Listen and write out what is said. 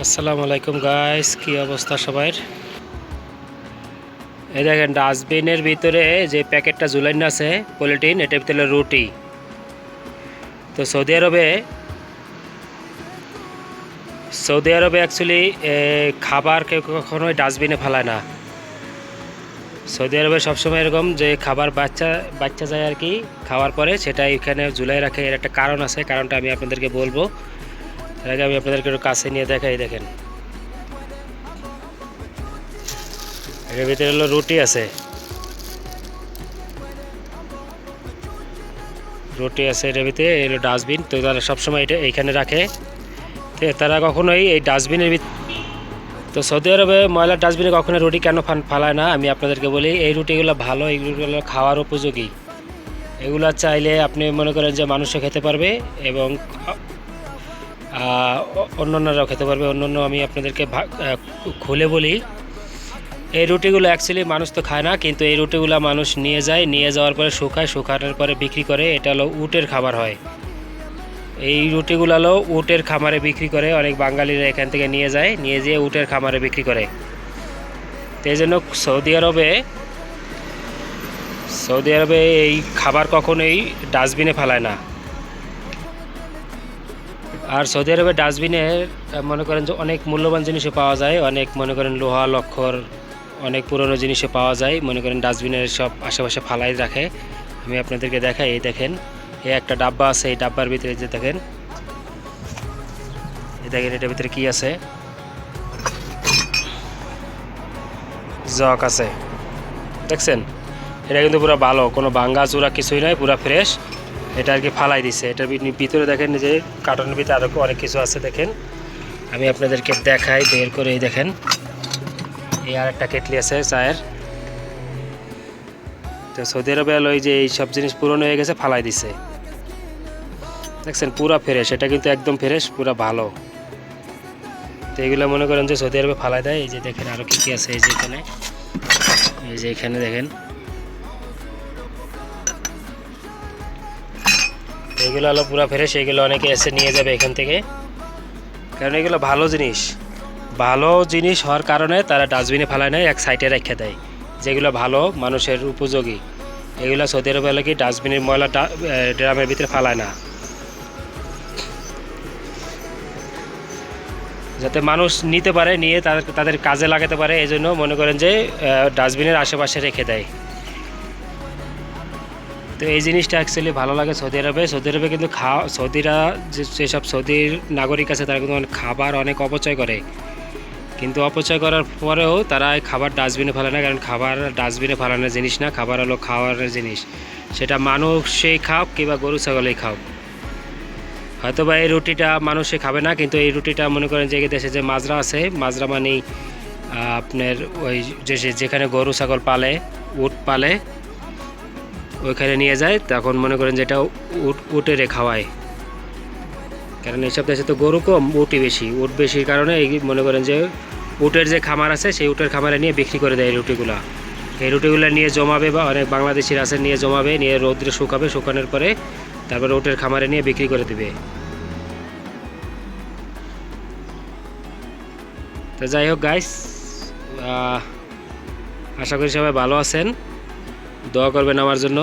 আসসালামু আলাইকুম গাইস কি অবস্থা সবার? এই দেখেন, ডাস্টবিনের ভিতরে যে প্যাকেটটা ঝুলাইন আছে পলিটিন এটার ভিতরে রুটি। তো সৌদি আরবে সৌদি আরবে অ্যাকচুয়ালি খাবার কেউ কখনোই ডাস্টবিনে ফেলায় না। সৌদি আরবে সবসময় এরকম যে খাবার বাচ্চা বাচ্চা যায় আর কি, খাওয়ার পরে সেটা এখানে ঝুলাই রাখে। এর একটা কারণ আছে, কারণটা আমি আপনাদেরকে বলব। এর আগে আমি আপনাদেরকে একটু কাছে নিয়ে দেখাই, দেখেন। এর ভিতরে হলো রুটি আছে। রুটি আছে এটার ভিতরে এলো ডাস্টবিন। তো তারা সবসময় এটা এইখানে রাখে। তো তারা কখনোই এই ডাস্টবিনের ভিত তো সৌদি আরবে ময়লার ডাস্টবিনে কখনো রুটি কেন ফালায় না? আমি আপনাদেরকে বলি, এই রুটিগুলো ভালো এইগুলো খাওয়ার উপযোগী। এগুলো চাইলে আপনি মনে করেন যে মানুষও খেতে পারবে এবং অন্যান্যরাও খেতে পারবে, অন্যান্য আমি আপনাদেরকে খুলে বলি। এই রুটিগুলো অ্যাকচুয়ালি মানুষ তো খায় না, কিন্তু এই রুটিগুলো মানুষ নিয়ে যায়, নিয়ে যাওয়ার পরে শুকায়, শুকানোর পরে বিক্রি করে, এটা হলো উটের খাবার হয়। এই রুটিগুলো হলো উটের খামারে বিক্রি করে, অনেক বাঙালিরা এখান থেকে নিয়ে যায়, নিয়ে যেয়ে উটের খামারে বিক্রি করে। তো এই জন্য সৌদি আরবে সৌদি আরবে এই খাবার কখনোই ডাস্টবিনে ফেলায় না। আর সৌদি আরবে ডাস্টবিনে মনে করেন যে অনেক মূল্যবান জিনিসও পাওয়া যায়, অনেক মনে করেন লোহা লক্ষর অনেক পুরনো জিনিসও পাওয়া যায়, মনে করেন ডাস্টবিনের সব আশেপাশে ফালাই রাখে। আমি আপনাদেরকে দেখাই, এই দেখেন এই একটা ডাব্বা আছে, এই ডাব্বার ভিতরে যে দেখেন এই দেখেন এটার ভিতরে কি আছে? জক আছে। দেখছেন? এটা কিন্তু পুরো ভালো, কোনো ভাঙ্গা চূড়া কিছুই নয় পুরো ফ্রেশ এটা আর কি ফালাই দিছে। এটার ভিতরে দেখেন যে কার্টনের ভিতরে আরও অনেক কিছু আছে দেখেন। আমি আপনাদেরকে দেখাই, বের করে এই দেখেন। এই আর একটা কেটলি আছে চায়ের। তো সৌদি আরবে এই যে এই সব জিনিস পুরনো হয়ে গেছে, ফালাই দিছে। দেখছেন, পুরো ফ্রেশ এটা কিন্তু একদম ফ্রেশ পুরো ভালো। তো এগুলো মনে করেন যে সৌদি আরবে ফালাই দেয়। এই যে দেখেন আরও কী কী আছে, এই যে এখানে। এই যে এখানে দেখেন। এইগুলো হলো পুরা ফ্রেশ এইগুলো অনেকে এসে নিয়ে যাবে এখান থেকে। কারণ এগুলো ভালো জিনিস। ভালো জিনিস হওয়ার কারণে তারা ডাস্টবিনে ফেলায় নেয় এক সাইডে রেখে দেয়। যেগুলো ভালো, মানুষের উপযোগী। এগুলো সৌদি আরবে কি ডাস্টবিনের ময়লা ড্রামের ভিতরে ফেলায় না। যাতে মানুষ নিতে পারে, নিয়ে তাদের তাদের কাজে লাগাতে পারে এই জন্য মনে করেন যে ডাস্টবিনের আশেপাশে রেখে দেয়। তো এই জিনিসটা অ্যাকচুয়ালি ভালো লাগে সৌদি আরবে। সৌদি আরবে কিন্তু খাওয়া সৌদিরা যেসব সৌদির নাগরিক আছে তারা কিন্তু খাবার অনেক অপচয় করে। কিন্তু অপচয় করার পরেও তারা খাবার ডাস্টবিনে ফেলে না কারণ খাবার ডাস্টবিনে ফেলানোর জিনিস না খাবার হলো খাওয়ার জিনিস। সেটা মানুষই খাও কিংবা গরু ছাগলেই খাও হয়তো বা এই রুটিটা মানুষে খাবে না কিন্তু এই রুটিটা মনে করেন যে দেশে যে মাজরা আছে মাজরা আহ, আপনার ওই যে- যেখানে গরু ছাগল পালে উট পালে ওইখানে নিয়ে যায়, তখন মনে করেন যেটা উট, উটেরে খাওয়ায়। কারণ এইসব দেশে তো গরু কম, উটই বেশি। উট বেশির কারণে এই মনে করেন যে উটের যে খামার আছে, সেই উটের খামারে নিয়ে বিক্রি করে দেয় রুটিগুলা। এই রুটিগুলো নিয়ে জমাবে বা অনেক বাংলাদেশির আছে, নিয়ে জমাবে, নিয়ে রৌদ্রে শুকাবে, শুকানোর পরে তারপরে উটের খামারে নিয়ে বিক্রি করে দিবে। তো যাই হোক গাইস আশা করি সবাই ভালো আছেন। দোয়া করবেন আমার জন্য।